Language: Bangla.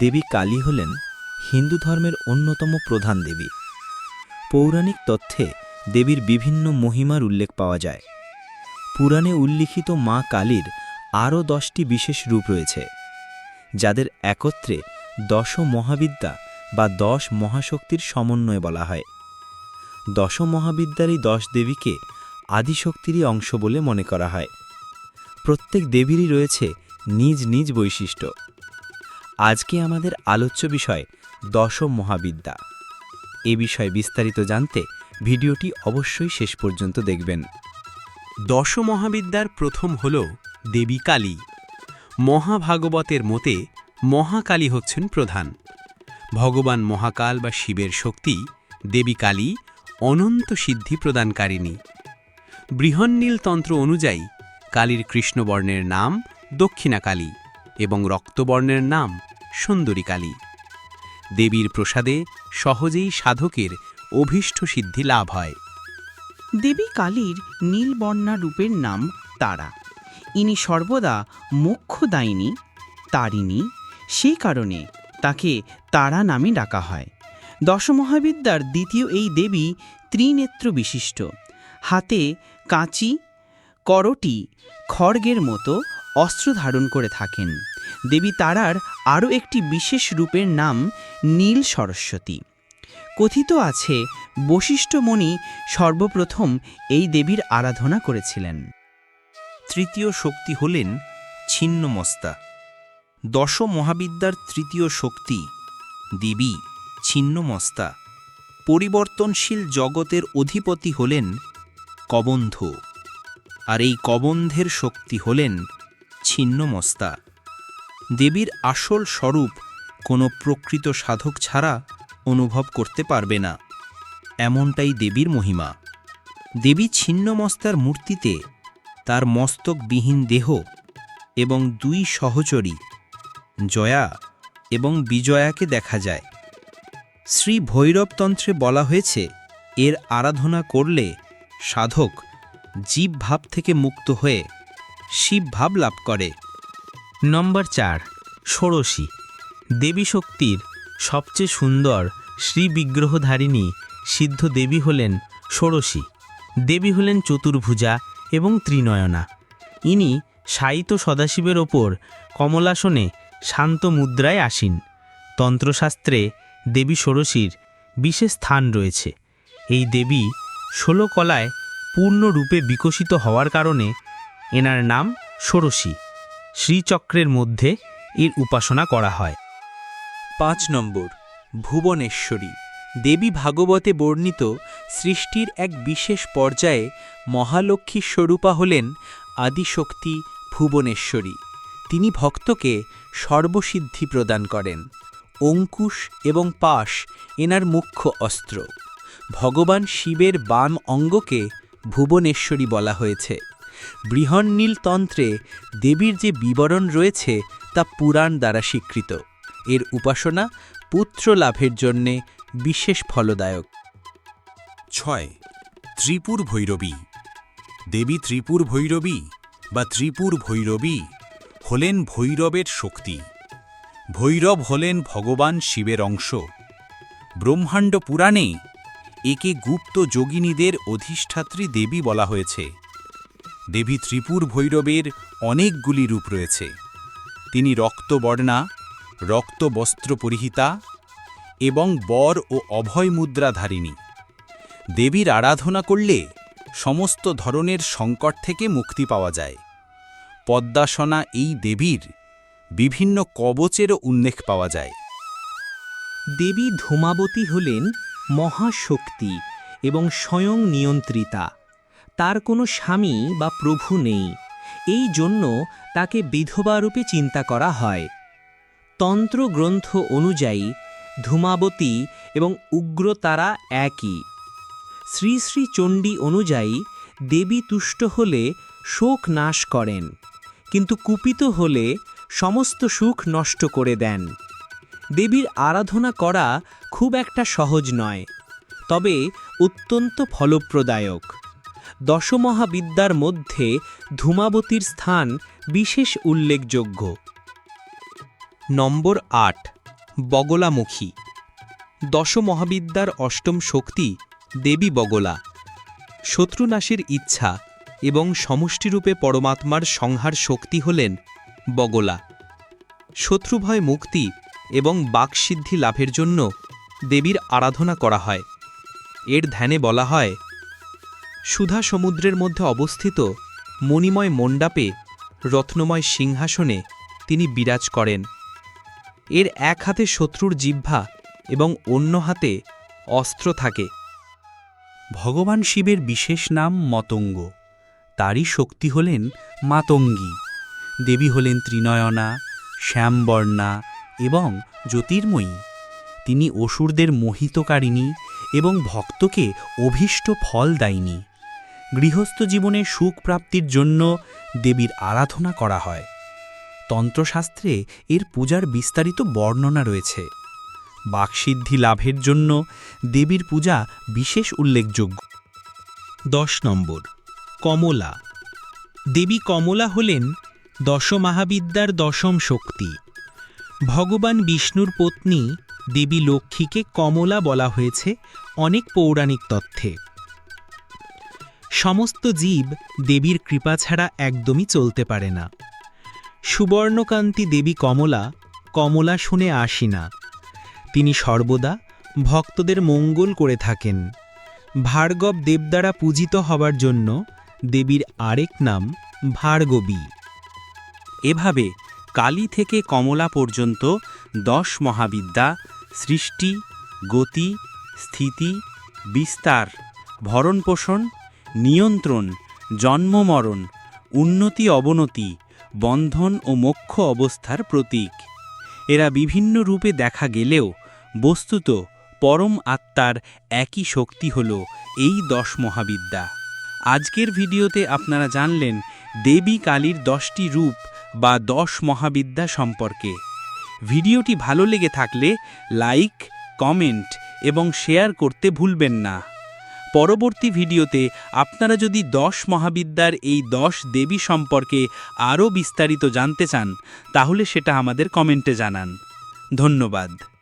দেবী কালী হলেন হিন্দু ধর্মের অন্যতম প্রধান দেবী। পৌরাণিক তথ্যে দেবীর বিভিন্ন মহিমার উল্লেখ পাওয়া যায়। পুরাণে উল্লিখিত মা কালীর আরও দশটি বিশেষ রূপ রয়েছে, যাদের একত্রে দশ মহাবিদ্যা বা দশ মহাশক্তির সমন্বয় বলা হয়। দশ মহাবিদ্যার এই দশ দেবীকে আদিশক্তিরই অংশ বলে মনে করা হয়। প্রত্যেক দেবীরই রয়েছে নিজ নিজ বৈশিষ্ট্য। আজকে আমাদের আলোচ্য বিষয় দশম মহাবিদ্যা। এ বিষয়ে বিস্তারিত জানতে ভিডিওটি অবশ্যই শেষ পর্যন্ত দেখবেন। দশ মহাবিদ্যার প্রথম হল দেবী কালী। মহাভাগবতের মতে মহাকালী হচ্ছেন প্রধান। ভগবান মহাকাল বা শিবের শক্তি দেবী কালী অনন্ত সিদ্ধি প্রদানকারিণী। বৃহন্নীল তন্ত্র অনুযায়ী কালীর কৃষ্ণবর্ণের নাম দক্ষিণা কালী এবং রক্তবর্ণের নাম সুন্দরী কালী দেবীর প্রসাদে সহজেই সাধকের অভীষ্ট সিদ্ধি লাভ হয়। দেবী কালীর নীলবর্ণা রূপের নাম তারা। ইনি সর্বদা মোক্ষদায়িনী, তারিণী, সেই কারণে তাকে তারা নামে ডাকা হয়। দশমহাবিদ্যার দ্বিতীয় এই দেবী ত্রিনেত্র বিশিষ্ট। হাতে কাঁচি, করটি, খড়গের মতো অস্ত্র ধারণ করে থাকেন। দেবী তারার আরও একটি বিশেষ রূপের নাম নীল সরস্বতী। কথিত আছে বশিষ্ঠমণি সর্বপ্রথম এই দেবীর আরাধনা করেছিলেন। তৃতীয় শক্তি হলেন ছিন্নমস্তা। দশ মহাবিদ্যার তৃতীয় শক্তি, দেবী ছিন্নমস্তা। পরিবর্তনশীল জগতের অধিপতি হলেন কবন্ধ। আর এই কবন্ধের শক্তি হলেন ছিন্নমস্তা দেবীর আসল স্বরূপ কোনো প্রকৃত সাধক ছাড়া অনুভব করতে পারবে না। এমনটাই দেবীর মহিমা। দেবী ছিন্নমস্তার মূর্তিতে তার মস্তকবিহীন দেহ এবং দুই সহচরী, জয়া এবং বিজয়াকে দেখা যায়। শ্রী ভৈরবতন্ত্রে বলা হয়েছে, এর আরাধনা করলে সাধক জীব ভাব থেকে মুক্ত হয়ে শিব ভাব লাভ করে। নম্বর চার, ষোড়শী। দেবী শক্তির সবচেয়ে সুন্দর শ্রীবিগ্রহধারিণী সিদ্ধ দেবী হলেন ষোড়শী। দেবী হলেন চতুর্ভুজা এবং ত্রিনয়না। ইনি সাইত সদাশিবের ওপর কমলাসনে শান্ত মুদ্রায় আসীন। তন্ত্রশাস্ত্রে দেবী ষোড়শীর বিশেষ স্থান রয়েছে। এই দেবী ষোলো কলায় পূর্ণরূপে বিকশিত হওয়ার কারণে এনার নাম ষোড়শী। শ্রীচক্রের মধ্যে এর উপাসনা করা হয়। পাঁচ নম্বর, ভুবনেশ্বরী। দেবী ভাগবতে বর্ণিত সৃষ্টির এক বিশেষ পর্যায়ে মহালক্ষ্মী স্বরূপা হলেন আদিশক্তি ভুবনেশ্বরী। তিনি ভক্তকে সর্বসিদ্ধি প্রদান করেন। অঙ্কুশ এবং পাশ এনার মুখ্য অস্ত্র। ভগবান শিবের বাম অঙ্গকে ভুবনেশ্বরী বলা হয়েছে। বৃহন্নীল তন্ত্রে দেবীর যে বিবরণ রয়েছে তা পুরাণ দ্বারা স্বীকৃত। এর উপাসনা পুত্র লাভের জন্যে বিশেষ ফলদায়ক। ছয়। ত্রিপুর ভৈরবী। দেবী ত্রিপুর ভৈরবী বা ত্রিপুর ভৈরবী হলেন ভৈরবের শক্তি। ভৈরব হলেন ভগবান শিবের অংশ। ব্রহ্মাণ্ড পুরাণে একে গুপ্ত যোগিনীদের অধিষ্ঠাত্রী দেবী বলা হয়েছে। দেবী ত্রিপুর ভৈরবের অনেকগুলি রূপ রয়েছে। তিনি রক্তবর্ণা রক্তবস্ত্র পরিহিতা এবং বর ও অভয় মুদ্রাধারিণী দেবীর আরাধনা করলে সমস্ত ধরনের সংকট থেকে মুক্তি পাওয়া যায়। পদ্মাসনা এই দেবীর বিভিন্ন কবচেরও উল্লেখ পাওয়া যায়। দেবী ধূমাবতী হলেন মহাশক্তি এবং স্বয়ং নিয়ন্ত্রিতা। তার কোনো স্বামী বা প্রভু নেই। এই জন্য তাকে বিধবারূপে চিন্তা করা হয়। তন্ত্র গ্রন্থ অনুযায়ী ধূমাবতী এবং উগ্রতারা একই। শ্রী শ্রী চণ্ডী অনুযায়ী দেবী তুষ্ট হলে শোক নাশ করেন, কিন্তু কুপিত হলে সমস্ত সুখ নষ্ট করে দেন। দেবীর আরাধনা করা খুব একটা সহজ নয়, তবে অত্যন্ত ফলপ্রদায়ক। দশমহাবিদ্যার মধ্যে ধূমাবতীর স্থান বিশেষ উল্লেখযোগ্য। নম্বর আট, বগলামুখী। দশমহাবিদ্যার অষ্টম শক্তি দেবী বগলা। শত্রুনাশের ইচ্ছা এবং সমষ্টিরূপে পরমাত্মার সংহার শক্তি হলেন বগলা। শত্রুভয় মুক্তি এবং বাকসিদ্ধি লাভের জন্য দেবীর আরাধনা করা হয়। এর ধ্যানে বলা হয় সুধা সমুদ্রের মধ্যে অবস্থিত মণিময় মণ্ডাপে, রত্নময় সিংহাসনে তিনি বিরাজ করেন। এর এক হাতে শত্রুর জিহ্বা এবং অন্য হাতে অস্ত্র থাকে। ভগবান শিবের বিশেষ নাম মতঙ্গ। তারই শক্তি হলেন মাতঙ্গী। দেবী হলেন ত্রিনয়না, শ্যামবর্ণা এবং জ্যোতির্ময়ী। তিনি অসুরদের মোহিতকারিণী এবং ভক্তকে অভীষ্ট ফল দায়িনী। গৃহস্থ জীবনে সুখ প্রাপ্তির জন্য দেবীর আরাধনা করা হয়। তন্ত্রশাস্ত্রে এর পূজার বিস্তারিত বর্ণনা রয়েছে। বাকসিদ্ধি লাভের জন্য দেবীর পূজা বিশেষ উল্লেখযোগ্য। দশ নম্বর, কমলা। দেবী কমলা হলেন দশমহাবিদ্যার দশম শক্তি। ভগবান বিষ্ণুর পত্নী দেবী লক্ষ্মীকে কমলা বলা হয়েছে অনেক পৌরাণিক তথ্যে। সমস্ত জীব দেবীর কৃপা ছাড়া একদমই চলতে পারে না। সুবর্ণকান্তি দেবী কমলা কমলা শুনে আসি না। তিনি সর্বদা ভক্তদের মঙ্গল করে থাকেন। ভার্গব দেব দ্বারা পূজিত হবার জন্য দেবীর আরেক নাম ভার্গবী। এভাবে কালী থেকে কমলা পর্যন্ত দশ মহাবিদ্যা, সৃষ্টি, গতি, স্থিতি, বিস্তার, ভরণপোষণ নিয়ন্ত্রণ, জন্মমরণ, উন্নতি অবনতি, বন্ধন ও মোক্ষ অবস্থার প্রতীক। এরা বিভিন্ন রূপে দেখা গেলেও বস্তুত পরম আত্মার একই শক্তি হল এই দশ মহাবিদ্যা। আজকের ভিডিওতে আপনারা জানলেন দেবী কালীর দশটি রূপ বা দশ মহাবিদ্যা সম্পর্কে। ভিডিওটি ভালো লেগে থাকলে লাইক, কমেন্ট এবং শেয়ার করতে ভুলবেন না। পরবর্তী ভিডিওতে আপনারা যদি দশ মহাবিদ্যার এই দশ দেবী সম্পর্কে আরও বিস্তারিত জানতে চান, তাহলে সেটা আমাদের কমেন্টে জানান। ধন্যবাদ।